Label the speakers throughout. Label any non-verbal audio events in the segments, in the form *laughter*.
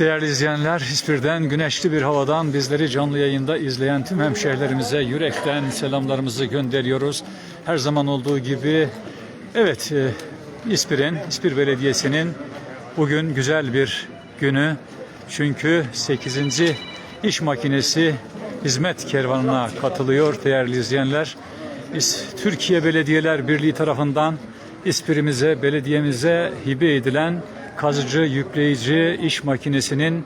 Speaker 1: Değerli izleyenler, İspir'den güneşli bir havadan bizleri canlı yayında izleyen tüm hemşehrilerimize yürekten selamlarımızı gönderiyoruz. Her zaman olduğu gibi evet e, İspir'in, İspir Belediyesi'nin bugün güzel bir günü. Çünkü 8. iş makinesi hizmet kervanına katılıyor değerli izleyenler. Türkiye Belediyeler Birliği tarafından İspirimize, belediyemize hibe edilen kazıcı yükleyici iş makinesinin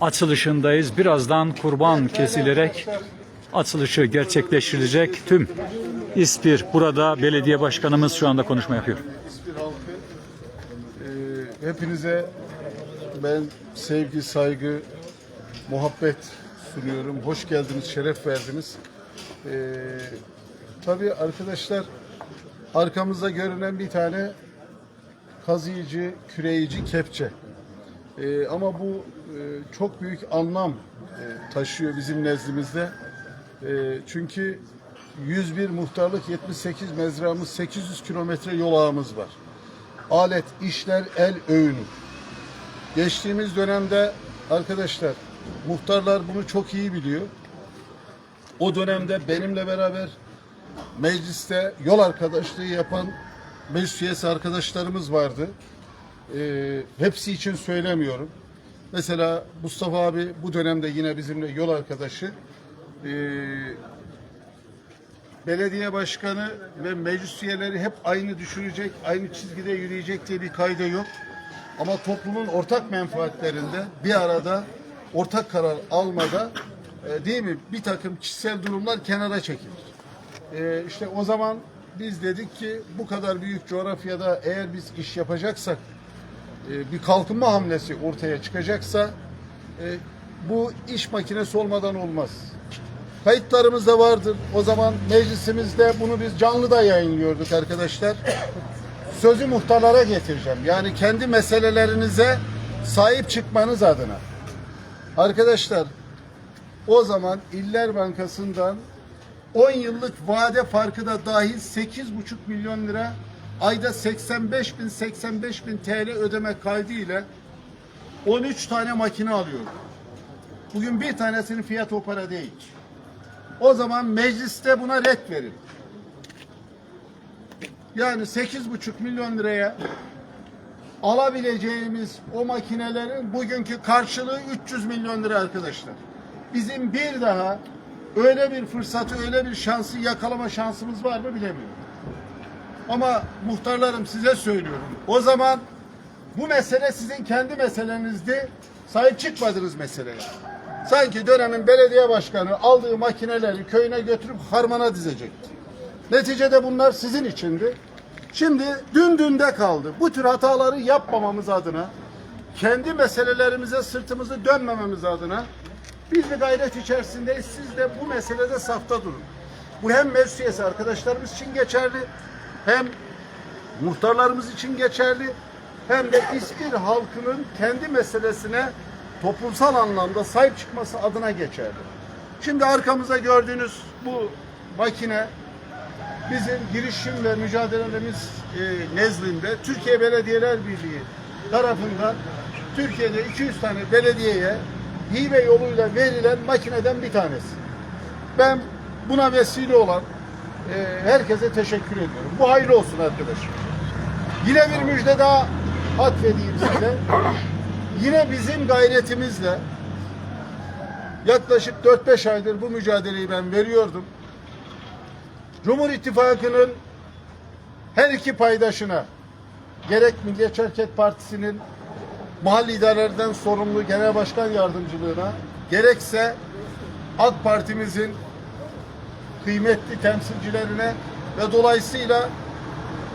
Speaker 1: açılışındayız. Birazdan kurban kesilerek açılışı gerçekleştirilecek. Tüm İspir burada belediye başkanımız şu anda konuşma yapıyor.
Speaker 2: İspir halkı e, hepinize ben sevgi, saygı, muhabbet sunuyorum. Hoş geldiniz, şeref verdiniz. E, tabii arkadaşlar arkamızda görünen bir tane kazıyıcı, küreyici kepçe. E, ama bu e, çok büyük anlam e, taşıyor bizim nezdimizde. E, çünkü 101 muhtarlık, 78 mezramız, 800 kilometre yol ağımız var. Alet, işler, el öğünü. Geçtiğimiz dönemde arkadaşlar muhtarlar bunu çok iyi biliyor. O dönemde benimle beraber mecliste yol arkadaşlığı yapan meclis üyesi arkadaşlarımız vardı. Ee, hepsi için söylemiyorum. Mesela Mustafa abi bu dönemde yine bizimle yol arkadaşı. Ee, belediye başkanı ve meclis üyeleri hep aynı düşürecek, aynı çizgide yürüyecek diye bir kayda yok. Ama toplumun ortak menfaatlerinde bir arada ortak karar almada e, değil mi bir takım kişisel durumlar kenara çekilir. E, işte o zaman biz dedik ki bu kadar büyük coğrafyada eğer biz iş yapacaksak e, bir kalkınma hamlesi ortaya çıkacaksa e, bu iş makinesi olmadan olmaz. Kayıtlarımız da vardır. O zaman meclisimizde bunu biz canlı da yayınlıyorduk arkadaşlar. Sözü muhtarlara getireceğim. Yani kendi meselelerinize sahip çıkmanız adına. Arkadaşlar o zaman İller Bankası'ndan 10 yıllık vade farkı da dahil 8,5 milyon lira ayda 85 bin 85 bin TL ödeme kaydı ile 13 tane makine alıyorduk. Bugün bir tanesinin fiyatı o para değil. O zaman mecliste buna ret verin. Yani 8,5 milyon liraya alabileceğimiz o makinelerin bugünkü karşılığı 300 milyon lira arkadaşlar. Bizim bir daha öyle bir fırsatı, öyle bir şansı yakalama şansımız var mı bilemiyorum. Ama muhtarlarım size söylüyorum. O zaman bu mesele sizin kendi meselenizdi. Sahip çıkmadınız meseleye. Sanki dönemin belediye başkanı aldığı makineleri köyüne götürüp harmana dizecekti. Neticede bunlar sizin içindi. Şimdi dün dünde kaldı. Bu tür hataları yapmamamız adına, kendi meselelerimize sırtımızı dönmememiz adına biz bir gayret içerisindeyiz. Siz de bu meselede safta durun. Bu hem meclis üyesi arkadaşlarımız için geçerli, hem muhtarlarımız için geçerli, hem de İspir halkının kendi meselesine toplumsal anlamda sahip çıkması adına geçerli. Şimdi arkamızda gördüğünüz bu makine bizim girişim ve mücadelemiz e, nezdinde Türkiye Belediyeler Birliği tarafından Türkiye'de 200 tane belediyeye hibe yoluyla verilen makineden bir tanesi. Ben buna vesile olan e, herkese teşekkür ediyorum. Bu hayırlı olsun arkadaşım. Yine bir müjde daha atfedeyim size. Yine bizim gayretimizle yaklaşık 4-5 aydır bu mücadeleyi ben veriyordum. Cumhur İttifakı'nın her iki paydaşına gerek Milliyetçi Hareket Partisi'nin mahalli idarelerden sorumlu genel başkan yardımcılığına gerekse AK Parti'mizin kıymetli temsilcilerine ve dolayısıyla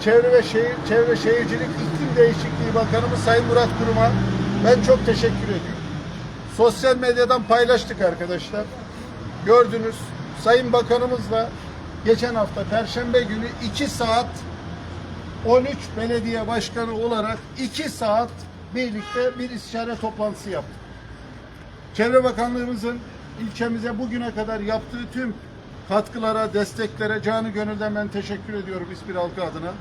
Speaker 2: Çevre ve Şehir Çevre Şehircilik İklim Değişikliği Bakanımız Sayın Murat Kurum'a ben çok teşekkür ediyorum. Sosyal medyadan paylaştık arkadaşlar. Gördünüz Sayın Bakanımızla geçen hafta Perşembe günü 2 saat 13 belediye başkanı olarak 2 saat birlikte bir istişare toplantısı yaptık. Çevre Bakanlığımızın ilçemize bugüne kadar yaptığı tüm katkılara, desteklere canı gönülden ben teşekkür ediyorum İspir halkı adına.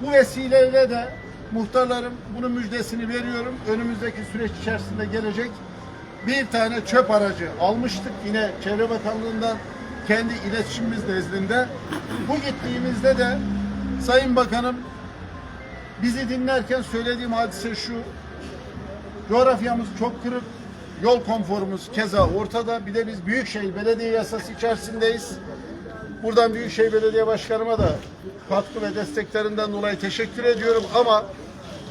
Speaker 2: Bu vesileyle de Muhtarlarım bunun müjdesini veriyorum. Önümüzdeki süreç içerisinde gelecek bir tane çöp aracı almıştık. Yine Çevre Bakanlığı'ndan kendi iletişimimiz nezdinde. Bu gittiğimizde de Sayın Bakanım bizi dinlerken söylediğim hadise şu. Coğrafyamız çok kırık. Yol konforumuz keza ortada. Bir de biz Büyükşehir Belediye Yasası içerisindeyiz. Buradan Büyükşehir Belediye Başkanıma da katkı ve desteklerinden dolayı teşekkür ediyorum ama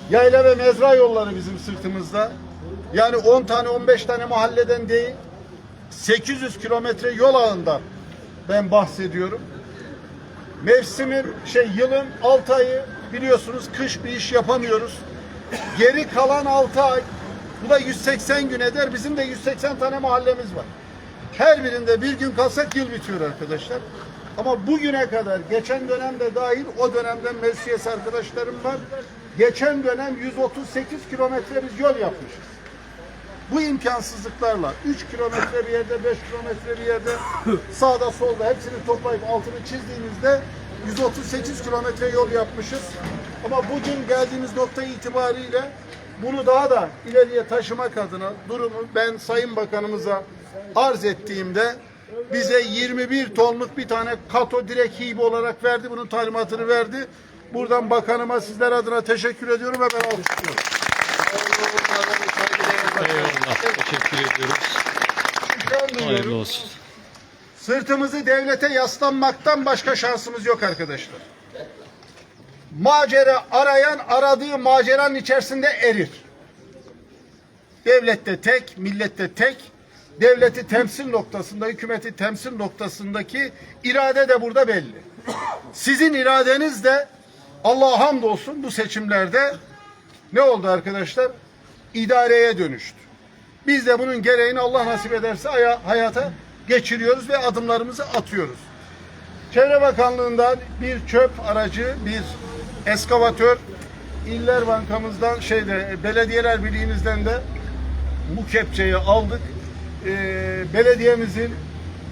Speaker 2: yayla ve mezra yolları bizim sırtımızda. Yani 10 tane 15 tane mahalleden değil 800 kilometre yol ağından ben bahsediyorum. Mevsimin şey yılın 6 ayı biliyorsunuz kış bir iş yapamıyoruz. Geri kalan 6 ay bu da 180 gün eder. Bizim de 180 tane mahallemiz var. Her birinde bir gün kalsak yıl bitiyor arkadaşlar. Ama bugüne kadar geçen dönemde dahil o dönemden meclis arkadaşlarım var. Geçen dönem 138 kilometre biz yol yapmışız. Bu imkansızlıklarla 3 kilometre bir yerde, 5 kilometre bir yerde sağda solda hepsini toplayıp altını çizdiğimizde 138 kilometre yol yapmışız. Ama bugün geldiğimiz nokta itibariyle bunu daha da ileriye taşımak adına durumu ben Sayın Bakanımıza arz ettiğimde bize 21 tonluk bir tane kato direkt hibe olarak verdi. Bunun talimatını verdi. Buradan bakanıma sizler adına teşekkür ediyorum ve ben alkışlıyorum.
Speaker 1: Eyvallah. Teşekkür ediyoruz. Hayırlı olsun.
Speaker 2: Sırtımızı devlete yaslanmaktan başka şansımız yok arkadaşlar. Macera arayan aradığı maceranın içerisinde erir. Devlette tek, millette tek. Devleti temsil noktasında, hükümeti temsil noktasındaki irade de burada belli. Sizin iradeniz de Allah'a hamdolsun bu seçimlerde ne oldu arkadaşlar? İdareye dönüştü. Biz de bunun gereğini Allah nasip ederse aya- hayata geçiriyoruz ve adımlarımızı atıyoruz. Çevre Bakanlığı'ndan bir çöp aracı, bir eskavatör, İller Bankamızdan, şeyde Belediyeler Birliğimizden de bu kepçeyi aldık. Ee, belediyemizin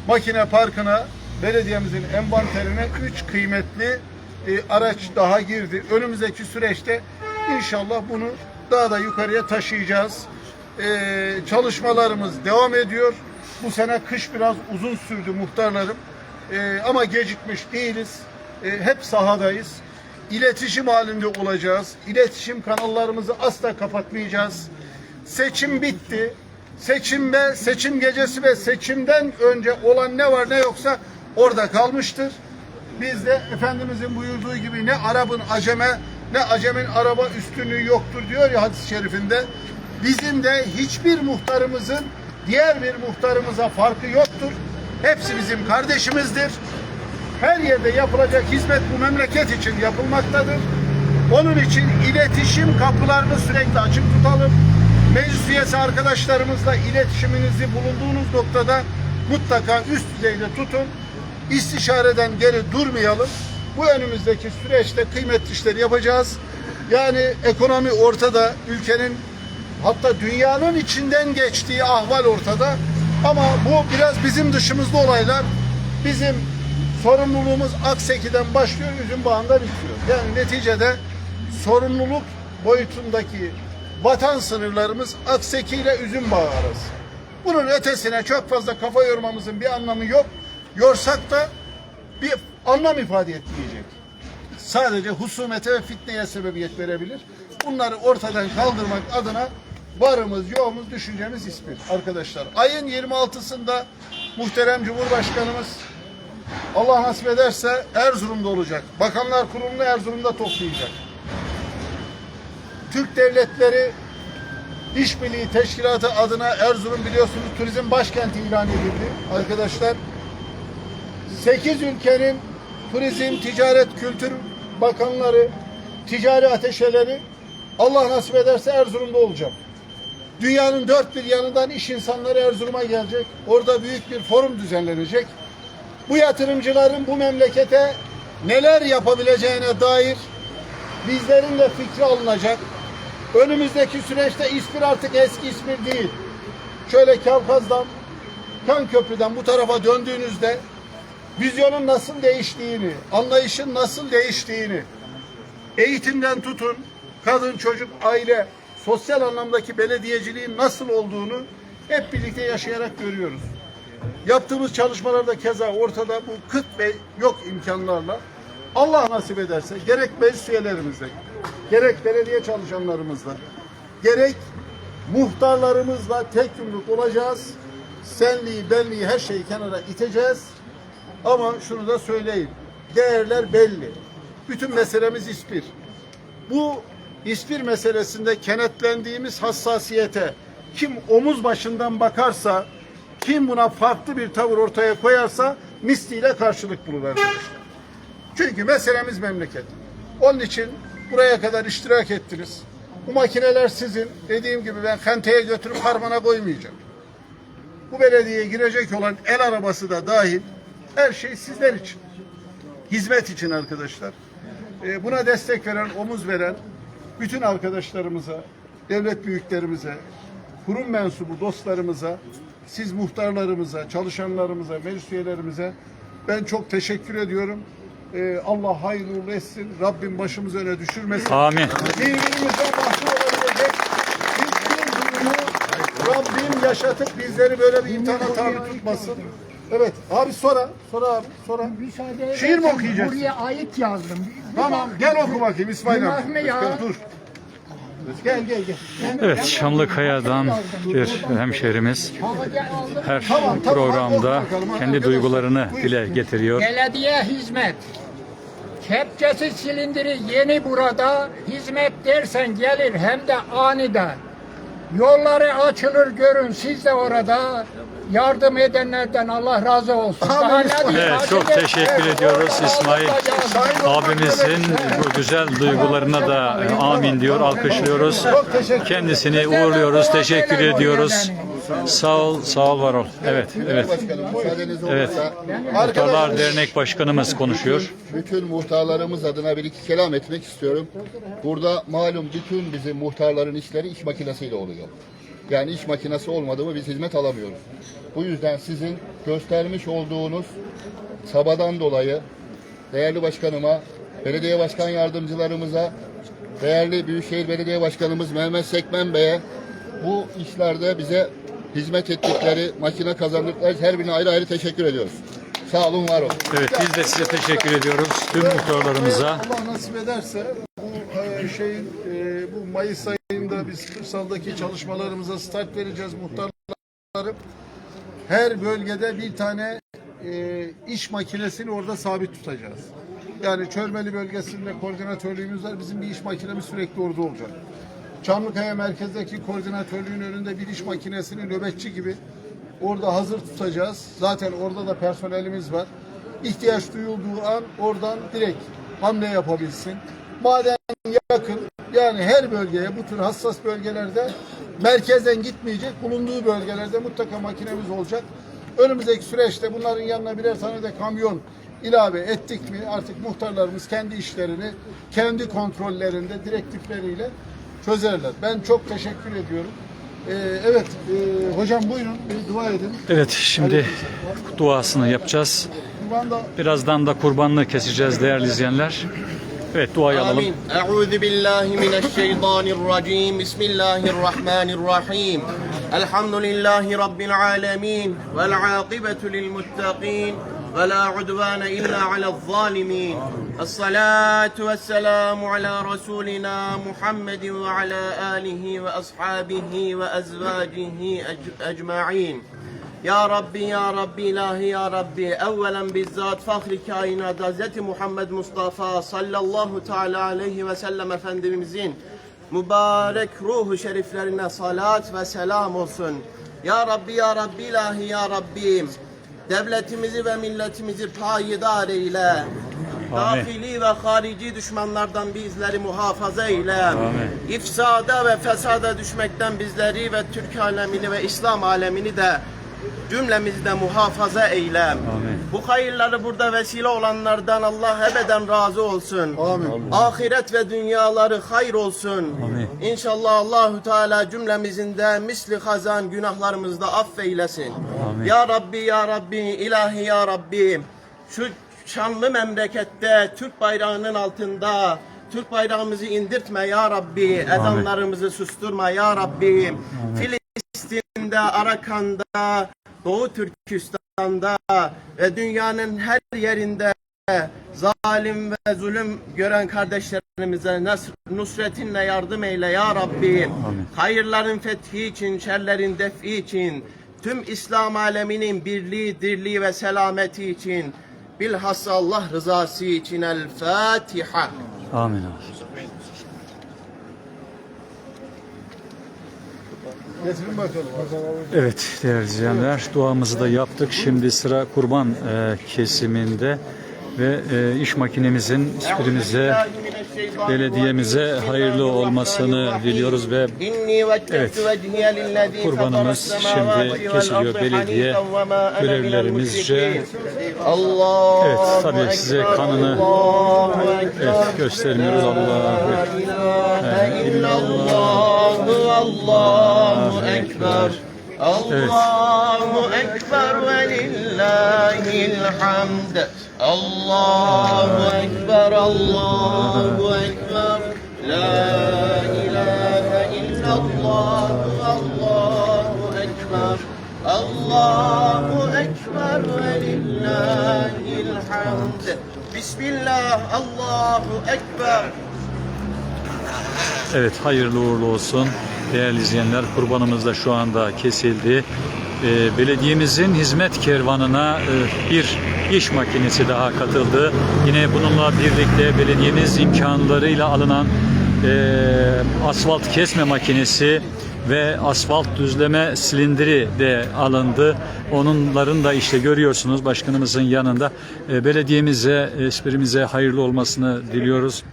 Speaker 2: makine parkına, belediyemizin envanterine üç kıymetli e, araç daha girdi. Önümüzdeki süreçte inşallah bunu daha da yukarıya taşıyacağız. Ee, çalışmalarımız devam ediyor. Bu sene kış biraz uzun sürdü muhtarlarım. Ee, ama gecikmiş değiliz. Ee, hep sahadayız. İletişim halinde olacağız. İletişim kanallarımızı asla kapatmayacağız. Seçim bitti. Seçim ve seçim gecesi ve seçimden önce olan ne var ne yoksa orada kalmıştır. Biz de Efendimizin buyurduğu gibi ne Arap'ın aceme ne acemin araba üstünlüğü yoktur diyor ya hadis-i şerifinde. Bizim de hiçbir muhtarımızın diğer bir muhtarımıza farkı yoktur. Hepsi bizim kardeşimizdir. Her yerde yapılacak hizmet bu memleket için yapılmaktadır. Onun için iletişim kapılarını sürekli açık tutalım. Meclis üyesi arkadaşlarımızla iletişiminizi bulunduğunuz noktada mutlaka üst düzeyde tutun. İstişareden geri durmayalım. Bu önümüzdeki süreçte kıymetli işler yapacağız. Yani ekonomi ortada, ülkenin hatta dünyanın içinden geçtiği ahval ortada. Ama bu biraz bizim dışımızda olaylar. Bizim sorumluluğumuz Akseki'den başlıyor, üzüm bağında bitiyor. Yani neticede sorumluluk boyutundaki vatan sınırlarımız Akseki ile üzüm bağı arası. Bunun ötesine çok fazla kafa yormamızın bir anlamı yok. Yorsak da bir anlam ifade etmeyecek. Sadece husumete ve fitneye sebebiyet verebilir. Bunları ortadan kaldırmak adına varımız, yoğumuz, düşüncemiz hiçbir. Arkadaşlar ayın 26'sında muhterem Cumhurbaşkanımız Allah nasip ederse Erzurum'da olacak. Bakanlar Kurulu'nu Erzurum'da toplayacak. Türk Devletleri İşbirliği Teşkilatı adına Erzurum biliyorsunuz turizm başkenti ilan edildi. Arkadaşlar 8 ülkenin turizm, ticaret, kültür bakanları, ticari ateşeleri Allah nasip ederse Erzurum'da olacak. Dünyanın dört bir yanından iş insanları Erzurum'a gelecek. Orada büyük bir forum düzenlenecek. Bu yatırımcıların bu memlekete neler yapabileceğine dair bizlerin de fikri alınacak. Önümüzdeki süreçte İspir artık eski İspir değil. Şöyle Kavkaz'dan, Kan Köprü'den bu tarafa döndüğünüzde vizyonun nasıl değiştiğini, anlayışın nasıl değiştiğini, eğitimden tutun, kadın, çocuk, aile, sosyal anlamdaki belediyeciliğin nasıl olduğunu hep birlikte yaşayarak görüyoruz. Yaptığımız çalışmalarda keza ortada bu kıt ve yok imkanlarla Allah nasip ederse gerek meclis üyelerimizle, gerek belediye çalışanlarımızla, gerek muhtarlarımızla tek yumruk olacağız. Senliği, benliği her şeyi kenara iteceğiz. Ama şunu da söyleyeyim. Değerler belli. Bütün meselemiz ispir. Bu ispir meselesinde kenetlendiğimiz hassasiyete kim omuz başından bakarsa, kim buna farklı bir tavır ortaya koyarsa misliyle karşılık bulur arkadaşlar. Çünkü meselemiz memleket. Onun için buraya kadar iştirak ettiniz. Bu makineler sizin. Dediğim gibi ben kanteye götürüp harmana koymayacağım. Bu belediyeye girecek olan el arabası da dahil her şey sizler için. Hizmet için arkadaşlar. Ee, buna destek veren, omuz veren bütün arkadaşlarımıza, devlet büyüklerimize, kurum mensubu dostlarımıza, siz muhtarlarımıza, çalışanlarımıza, meclis üyelerimize ben çok teşekkür ediyorum. Ee, Allah hayırlı etsin. Rabbim başımızı öne düşürmesin.
Speaker 1: Amin.
Speaker 2: Birbirimizden mahrum olabilecek hiçbir durumu Rabbim yaşatıp bizleri böyle bir imtihana tabi tutmasın. Evet. Abi sonra. Sonra abi. Sonra.
Speaker 3: Müsaade
Speaker 2: Şiir mi okuyacaksın?
Speaker 3: Buraya ayet yazdım.
Speaker 2: Tamam. Gel oku bakayım İsmail
Speaker 3: Günah
Speaker 2: abi.
Speaker 3: ya?
Speaker 2: Dur. Gel gel gel.
Speaker 1: Evet Şamlıkaya'dan bir
Speaker 3: aldım.
Speaker 1: her
Speaker 2: Tamam, tamam.
Speaker 1: programda kendi
Speaker 2: arkadaşlar.
Speaker 1: duygularını
Speaker 2: Buyur.
Speaker 1: dile getiriyor.
Speaker 3: Belediye hizmet. Kepçesi silindiri yeni burada. Hizmet dersen gelir hem de aniden. Yolları açılır görün siz de orada. Yardım edenlerden Allah razı olsun.
Speaker 2: Amin.
Speaker 3: Daha ne diyeyim?
Speaker 1: Evet, çok teşekkür ediyoruz İsmail abimizin bu güzel duygularına da amin diyor, alkışlıyoruz. Kendisini uğurluyoruz, teşekkür ediyoruz. Sağ ol, sağ ol, var ol. Evet, evet. Evet. Muhtarlar Dernek Başkanımız konuşuyor.
Speaker 4: bütün muhtarlarımız adına bir iki kelam etmek istiyorum. Burada malum bütün bizim muhtarların işleri iş makinesiyle oluyor. Yani iş makinesi olmadı mı biz hizmet alamıyoruz. Bu yüzden sizin göstermiş olduğunuz sabadan dolayı değerli başkanıma, belediye başkan yardımcılarımıza, değerli Büyükşehir Belediye Başkanımız Mehmet Sekmen Bey'e bu işlerde bize hizmet ettikleri, makine kazandıkları her birine ayrı ayrı teşekkür ediyoruz. Sağ olun, var olun.
Speaker 1: Evet, biz de size teşekkür ediyoruz. Tüm muhtarlarımıza.
Speaker 2: Allah nasip ederse bu e, şeyin e, bu Mayıs ayında biz kırsaldaki çalışmalarımıza start vereceğiz muhtarlarım. Her bölgede bir tane e, iş makinesini orada sabit tutacağız. Yani Çörmeli bölgesinde koordinatörlüğümüz var. Bizim bir iş makinemiz sürekli orada olacak. Çamlıkaya merkezdeki koordinatörlüğün önünde bir iş makinesini nöbetçi gibi orada hazır tutacağız. Zaten orada da personelimiz var. İhtiyaç duyulduğu an oradan direkt hamle yapabilsin. Maden yakın yani her bölgeye bu tür hassas bölgelerde merkezden gitmeyecek bulunduğu bölgelerde mutlaka makinemiz olacak. Önümüzdeki süreçte bunların yanına birer tane de kamyon ilave ettik mi artık muhtarlarımız kendi işlerini kendi kontrollerinde direktifleriyle çözerler. Ben çok teşekkür ediyorum. Ee, evet e, hocam buyurun bir dua edin.
Speaker 1: Evet, şimdi duasını yapacağız. Birazdan da kurbanını keseceğiz değerli izleyenler. Evet duayı
Speaker 5: Amin. alalım. Euzu billahi mineşşeytanirracim. Bismillahirrahmanirrahim. Elhamdülillahi rabbil alamin vel akibetu lil muttaqin. ولا عدوان إلا على الظالمين الصلاة والسلام على رسولنا محمد وعلى آله وأصحابه وأزواجه أجمعين Ya Rabbi ya Rabbi ilahi ya Rabbi evvelen bizzat fahri kainat Hz. Muhammed Mustafa sallallahu teala aleyhi ve sellem Efendimizin mübarek ruhu şeriflerine salat ve selam olsun. Ya Rabbi ya Rabbi ilahi ya Rabbi devletimizi ve milletimizi payidar eyle. Dahili ve harici düşmanlardan bizleri muhafaza eyle. İfsada ve fesada düşmekten bizleri ve Türk alemini ve İslam alemini de cümlemizi de muhafaza eyle. Bu hayırları burada vesile olanlardan Allah ebeden razı olsun.
Speaker 2: Amin.
Speaker 5: Ahiret ve dünyaları hayır olsun.
Speaker 1: Amin.
Speaker 5: İnşallah Allahu Teala cümlemizin de misli hazan günahlarımızı da affeylesin. Ya Rabbi ya Rabbi ilahi ya Rabbi şu şanlı memlekette Türk bayrağının altında Türk bayrağımızı indirtme ya Rabbi. Ezanlarımızı susturma ya Rabbi. Filistin'de, Arakan'da, Doğu Türkistan'da ve dünyanın her yerinde zalim ve zulüm gören kardeşlerimize nasr- nusretinle yardım eyle ya Rabbi. Hayırların fethi için, şerlerin defi için, tüm İslam aleminin birliği, dirliği ve selameti için, bilhassa Allah rızası için El Fatiha.
Speaker 1: Amin
Speaker 2: Getirin bakalım.
Speaker 1: Evet değerli izleyenler duamızı da yaptık. Şimdi sıra kurban e, kesiminde ve e, iş makinemizin isprimize belediyemize hayırlı olmasını diliyoruz ve Evet. Kurbanımız şimdi kesiliyor. Belediye görevlilerimizce
Speaker 5: Allah
Speaker 1: Evet, tabii size kanını evet, göstermiyoruz. Allahu
Speaker 5: ilahe illallah Allahu ekber. Allahu ekber ve lillahil hamd. Allahu ekber Allahu ekber. La ilahe illallah Allahu ekber. Allahu ekber ve lillahil hamd. Bismillah Allahu ekber.
Speaker 1: Evet hayırlı uğurlu olsun. Değerli izleyenler kurbanımız da şu anda kesildi. Ee, belediyemizin hizmet kervanına e, bir iş makinesi daha katıldı. Yine bununla birlikte belediyemiz imkanlarıyla alınan e, asfalt kesme makinesi ve asfalt düzleme silindiri de alındı. Onların da işte görüyorsunuz başkanımızın yanında. E, belediyemize, esprimize hayırlı olmasını diliyoruz.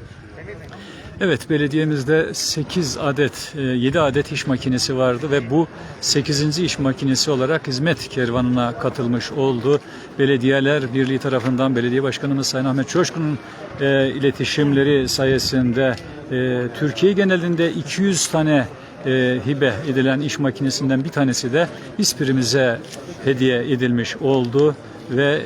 Speaker 1: Evet belediyemizde 8 adet, e, 7 adet iş makinesi vardı ve bu 8. iş makinesi olarak hizmet kervanına katılmış oldu. Belediyeler Birliği tarafından belediye başkanımız Sayın Ahmet Çoşkun'un e, iletişimleri sayesinde e, Türkiye genelinde 200 tane e, hibe edilen iş makinesinden bir tanesi de İspirimize hediye edilmiş oldu ve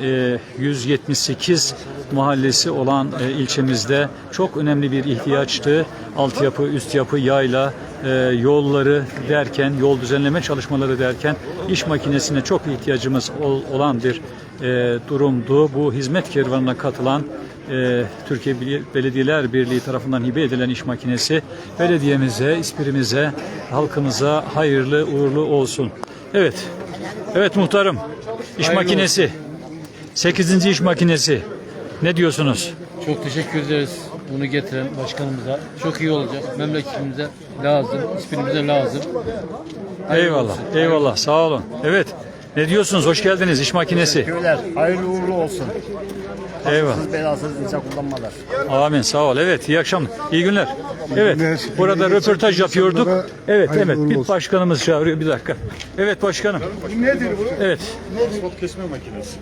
Speaker 1: e, 178 mahallesi olan e, ilçemizde çok önemli bir ihtiyaçtı. Altyapı, üst yapı, yayla, e, yolları derken, yol düzenleme çalışmaları derken iş makinesine çok ihtiyacımız ol- olan bir e, durumdu. Bu hizmet kervanına katılan e, Türkiye Belediyeler Birliği tarafından hibe edilen iş makinesi belediyemize, ispirimize, halkımıza hayırlı uğurlu olsun. Evet, evet muhtarım, iş makinesi, 8. iş makinesi. Ne diyorsunuz?
Speaker 6: Çok teşekkür ederiz bunu getiren başkanımıza. Çok iyi olacak. Memleketimize lazım, ismimize lazım. Hayırlı
Speaker 1: Eyvallah,
Speaker 6: olsun.
Speaker 1: eyvallah, sağ olun. Evet, ne diyorsunuz? Hoş geldiniz iş makinesi.
Speaker 7: Teşekkürler. Hayırlı uğurlu olsun.
Speaker 1: Eyvallah.
Speaker 7: Siz belasız insan kullanmalar.
Speaker 1: Amin, sağ ol. Evet, iyi akşamlar, iyi günler. Evet, burada röportaj yapıyorduk. Evet, evet, bir başkanımız çağırıyor. Bir dakika. Evet başkanım.
Speaker 2: Nedir bu?
Speaker 1: Evet,
Speaker 2: Asfalt kesme makinesi.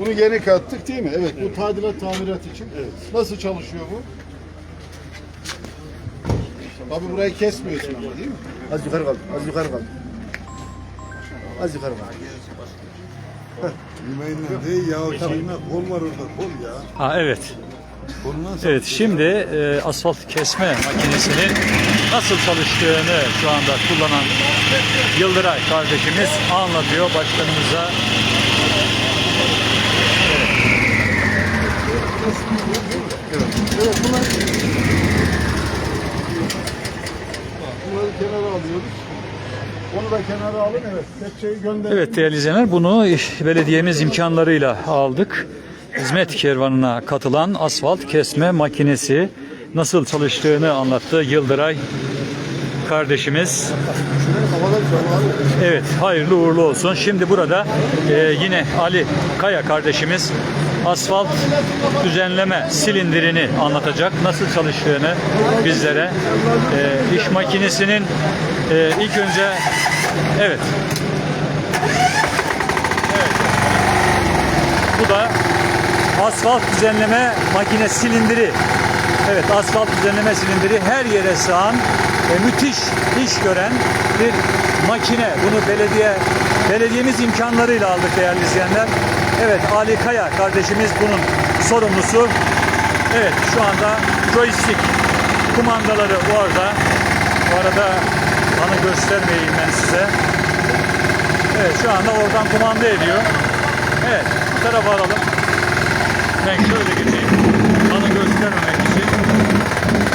Speaker 2: Bunu yeni kattık değil mi? Evet. Bu tadilat tamirat için. Evet. Nasıl çalışıyor bu? Tabii burayı kesmiyorsun ama değil mi?
Speaker 7: Az yukarı kal. Az yukarı kal. Az yukarı kal.
Speaker 8: Yemeğinden değil ya o şeyine kol var orada kol ya.
Speaker 1: ha, evet. Evet, şimdi e, asfalt kesme makinesinin nasıl çalıştığını şu anda kullanan Yıldıray kardeşimiz anlatıyor başkanımıza.
Speaker 2: Bunları kenara alıyoruz. Onu da kenara alın. Evet. Kepçeyi gönderin.
Speaker 1: Evet değerli izleyenler bunu belediyemiz imkanlarıyla aldık. Hizmet kervanına katılan asfalt kesme makinesi nasıl çalıştığını anlattı Yıldıray kardeşimiz. Evet hayırlı uğurlu olsun. Şimdi burada e, yine Ali Kaya kardeşimiz asfalt düzenleme silindirini anlatacak. Nasıl çalıştığını bizlere. E, iş makinesinin e, ilk önce evet Bu da asfalt düzenleme makine silindiri. Evet asfalt düzenleme silindiri her yere sığan e, müthiş iş gören bir makine. Bunu belediye belediyemiz imkanlarıyla aldık değerli izleyenler. Evet Ali Kaya kardeşimiz bunun sorumlusu. Evet şu anda joystick kumandaları orada. Bu arada anı göstermeyeyim ben size. Evet şu anda oradan kumanda ediyor. Evet bu tarafa alalım. Ben şöyle gideyim. Anı göstermemek için.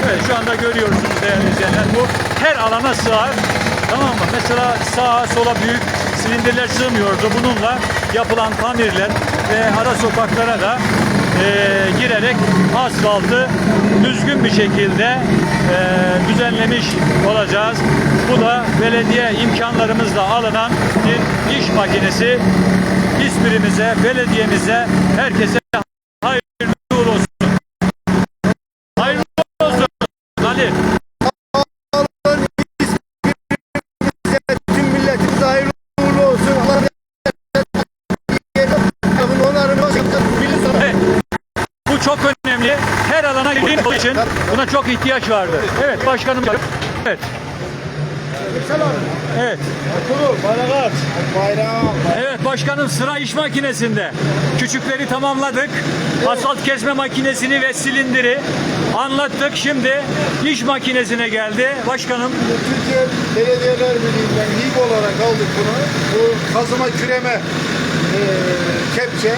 Speaker 1: Evet şu anda görüyorsunuz değerli izleyenler. Bu her alana sığar. Tamam mı? Mesela sağa sola büyük silindirler sığmıyordu. Bununla yapılan tamirler ve ara sokaklara da eee, girerek asfaltı düzgün bir şekilde eee, düzenlemiş olacağız. Bu da belediye imkanlarımızla alınan bir iş makinesi. İsmirimize, belediyemize, herkese için buna çok ihtiyaç vardı. Evet başkanım. Evet. Evet. Evet başkanım sıra iş makinesinde. Küçükleri tamamladık. Asfalt kesme makinesini ve silindiri anlattık. Şimdi iş makinesine geldi. Başkanım
Speaker 2: Türkiye Belediyeler Birliği'nden LİG olarak aldık bunu. Bu kazıma küreme eee, kepçe.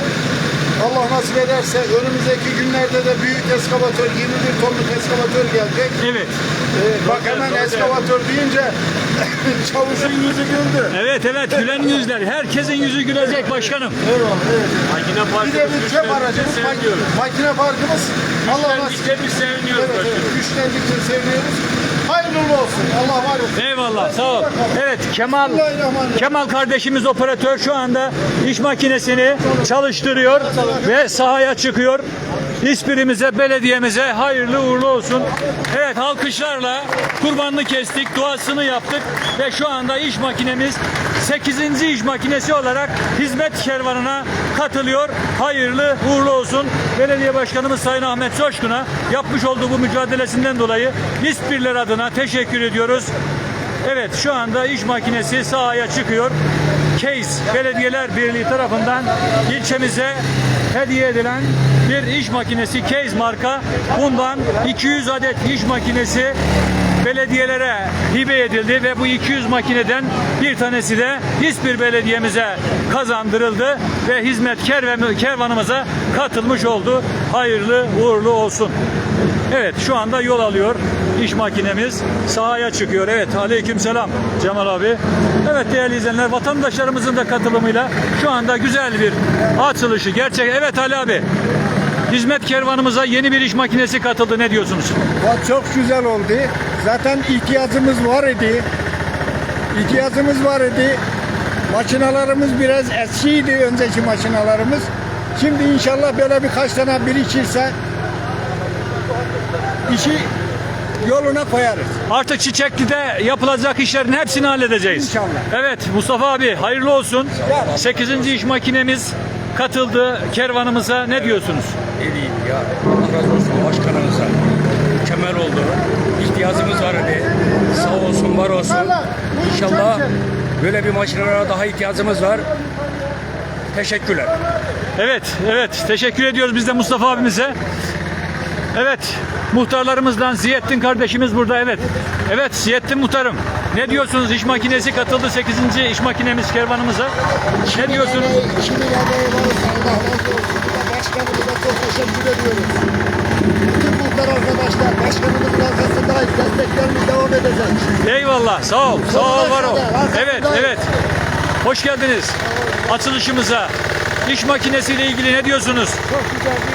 Speaker 2: Allah nasip ederse önümüzdeki günlerde de büyük eskavatör 21 tonluk eskavatör gelecek.
Speaker 1: evet.
Speaker 2: Eee, bak hemen eskavatör deyince *laughs* çavuşun yüzü güldü.
Speaker 1: Evet evet gülen yüzler. Herkesin yüzü gülecek başkanım.
Speaker 2: Eyvallah. Evet. Bir de bir çöp aracımız, mak- makine parkımız. Allah nasip
Speaker 1: biz seviniyoruz
Speaker 2: Evet, evet. Güçlendikçe seviniyoruz. Hayırlı olsun. Allah var olsun.
Speaker 1: Eyvallah sağ ol. Evet Kemal. Kemal kardeşimiz operatör şu anda iş makinesini çalıştırıyor ve sahaya çıkıyor. İspirimize, belediyemize hayırlı uğurlu olsun. Evet alkışlarla kurbanını kestik, duasını yaptık ve şu anda iş makinemiz 8. iş makinesi olarak hizmet kervanına katılıyor. Hayırlı uğurlu olsun. Belediye Başkanımız Sayın Ahmet Coşkun'a yapmış olduğu bu mücadelesinden dolayı İspirler adına teşekkür ediyoruz. Evet şu anda iş makinesi sahaya çıkıyor. Case Belediyeler Birliği tarafından ilçemize hediye edilen bir iş makinesi Case marka. Bundan 200 adet iş makinesi belediyelere hibe edildi ve bu 200 makineden bir tanesi de İspir Belediye'mize kazandırıldı ve hizmet kervan- kervanımıza katılmış oldu. Hayırlı uğurlu olsun. Evet şu anda yol alıyor iş makinemiz sahaya çıkıyor. Evet aleyküm selam Cemal abi. Evet değerli izleyenler vatandaşlarımızın da katılımıyla şu anda güzel bir açılışı gerçek. Evet Ali abi hizmet kervanımıza yeni bir iş makinesi katıldı ne diyorsunuz?
Speaker 7: Çok güzel oldu. Zaten ihtiyacımız var idi. İhtiyacımız var idi. Makinalarımız biraz eskiydi önceki makinalarımız. Şimdi inşallah böyle birkaç tane birikirse işi yoluna koyarız.
Speaker 1: Artık Çiçekli'de yapılacak işlerin hepsini halledeceğiz.
Speaker 7: İnşallah.
Speaker 1: Evet Mustafa abi hayırlı olsun. 8. iş makinemiz katıldı kervanımıza ne diyorsunuz?
Speaker 9: Ne diyeyim ya. Allah razı olsun başkanımıza. Mükemmel oldu. İhtiyacımız var hani. Sağ olsun, var olsun. İnşallah böyle bir makinelere daha ihtiyacımız var. Teşekkürler.
Speaker 1: Evet, evet. Teşekkür ediyoruz biz de Mustafa abimize. Evet, muhtarlarımızdan Zijettin kardeşimiz burada. Evet. Evet, Zijettin muhtarım. Ne diyorsunuz? İş makinesi katıldı 8. iş makinemiz kervanımıza. Ne diyorsunuz?
Speaker 7: Şimdi adayı varız. Allah razı olsun. Başkanımıza çok teşekkür ediyoruz. Bütün muhtar arkadaşlar başkanımızın arkasındayız. Desteklerimiz devam edecek.
Speaker 1: Eyvallah. Sağ ol. Sağ ol var ol. Evet, evet. Hoş geldiniz açılışımıza. İş makinesiyle ilgili ne diyorsunuz?
Speaker 7: Çok güzel.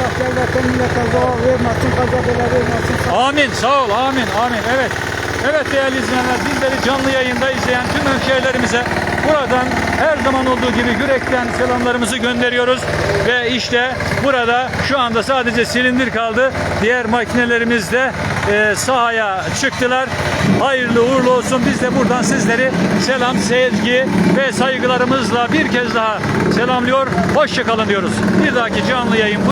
Speaker 7: Allah devletten millete zarar vermesin, kaza bela vermesin.
Speaker 1: Amin. Sağ ol. Amin. Amin. Evet. Evet değerli izleyenler bizleri canlı yayında izleyen tüm hemşehrilerimize buradan her zaman olduğu gibi yürekten selamlarımızı gönderiyoruz. Ve işte burada şu anda sadece silindir kaldı. Diğer makinelerimiz de e, sahaya çıktılar. Hayırlı uğurlu olsun. Biz de buradan sizleri selam, sevgi ve saygılarımızla bir kez daha selamlıyor. Hoşçakalın diyoruz. Bir dahaki canlı yayın